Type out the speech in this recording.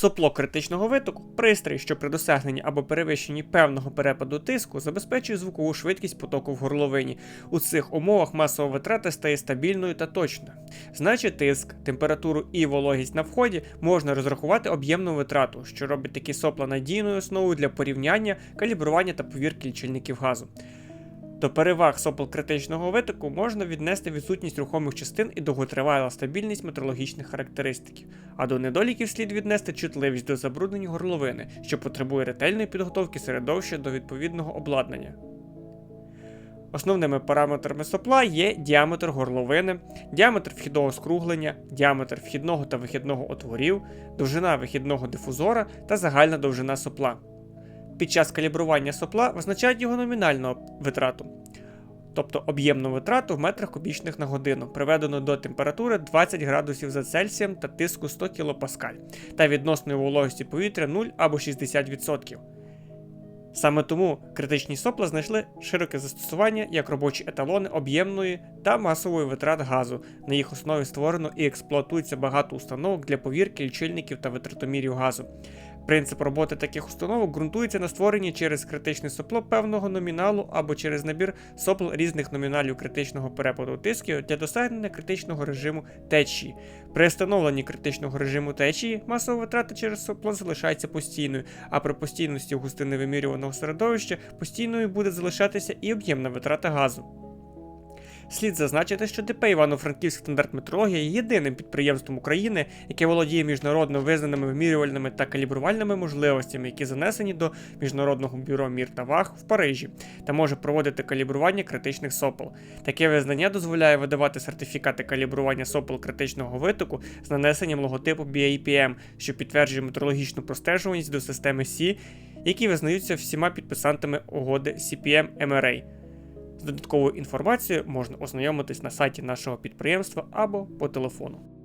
Сопло критичного витоку пристрій, що при досягненні або перевищенні певного перепаду тиску забезпечує звукову швидкість потоку в горловині. У цих умовах масова витрата стає стабільною та точною. Значить, тиск, температуру і вологість на вході можна розрахувати об'ємну витрату, що робить такі сопла надійною основою для порівняння, калібрування та повірки лічильників газу. До переваг сопел критичного витоку можна віднести відсутність рухомих частин і довготривала стабільність метрологічних характеристиків, а до недоліків слід віднести чутливість до забруднень горловини, що потребує ретельної підготовки середовища до відповідного обладнання. Основними параметрами сопла є діаметр горловини, діаметр вхідного скруглення, діаметр вхідного та вихідного отворів, довжина вихідного дифузора та загальна довжина сопла. Під час калібрування сопла визначають його номінальну витрату, тобто об'ємну витрату в метрах кубічних на годину, приведену до температури 20 градусів за Цельсієм та тиску 100 кПа, та відносної вологості повітря 0 або 60%. Саме тому критичні сопла знайшли широке застосування як робочі еталони об'ємної та масової витрат газу. На їх основі створено і експлуатується багато установок для повірки лічильників та витратомірів газу. Принцип роботи таких установок ґрунтується на створенні через критичне сопло певного номіналу або через набір сопл різних номіналів критичного перепаду тисків для досягнення критичного режиму течії. При встановленні критичного режиму течії масова витрата через сопло залишається постійною, а при постійності густини вимірюваного середовища постійною буде залишатися і об'ємна витрата газу. Слід зазначити, що ДП Івано-Франківськ стандарт метрологія є єдиним підприємством України, яке володіє міжнародно визнаними вимірювальними та калібрувальними можливостями, які занесені до Міжнародного бюро мір та ваг в Парижі, та може проводити калібрування критичних сопел. Таке визнання дозволяє видавати сертифікати калібрування сопел критичного витоку з нанесенням логотипу BAPM, що підтверджує метрологічну простежуваність до системи SI, які визнаються всіма підписантами угоди CPM-MRA. З додатковою інформацією можна ознайомитись на сайті нашого підприємства або по телефону.